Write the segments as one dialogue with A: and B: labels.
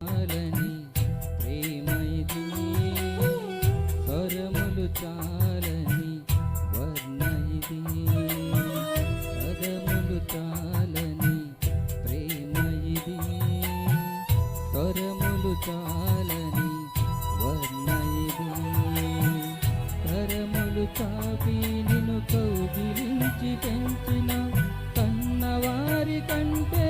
A: చాలని చాలని చాలని ప్రేమ చాలని నిన్ను కౌగిలించి పెంచిన కన్నవారి కంటే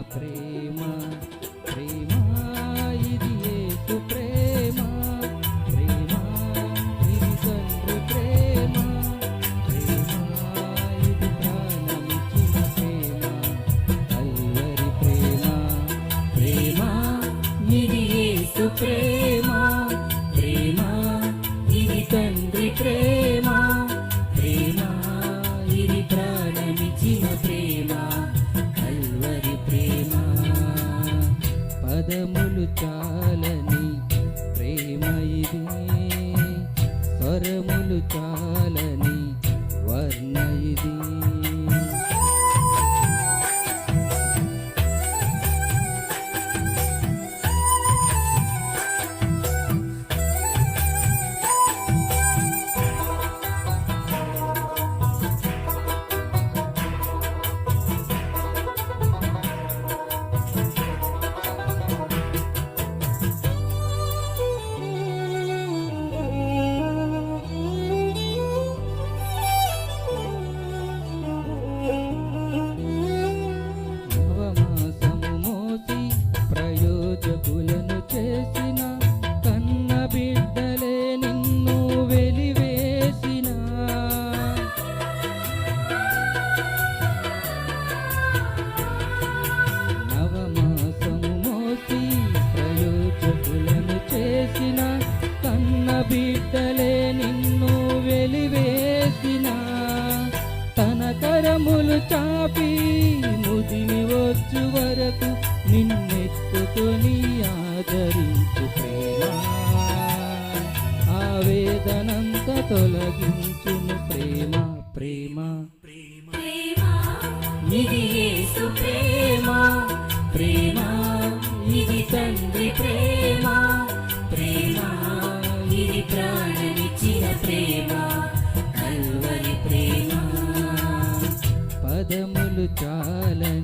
A: ప్రేమ ప్రేమ ఇది యేసు ప్రేమ. ప్రేమ ఇది తండ్రి ప్రేమ. ప్రేమ ఇది ప్రాణమిచ్చిన ప్రేమ. కల్వరి ప్రేమ. ప్రేమ ఇది యేసు ప్రేమ. ప్రేమ ఇది తండ్రి ప్రేమ. స్వరములు చాలని ప్రేమ ఇది. స్వరములు చాలని చేసిన కన్న బిడ్డలే నిన్ను వెలివేసిన. నవమాసము మోసి ప్రయోజకులను చేసిన కన్న బిడ్డలే నిన్ను వెలివేసిన. తన కరములు చాపి ముదిమి వచ్చు వరకు నిన్ను ఆవేదనంత తొలగించును ప్రేమ ప్రేమ
B: ప్రేమ. ఇది యేసు ప్రేమ ప్రేమ. ఇది తండ్రి ప్రేమ ప్రేమ. ఇది ప్రాణమిచ్చిన ప్రేమ కల్వరి ప్రేమ.
A: పదములు చాలని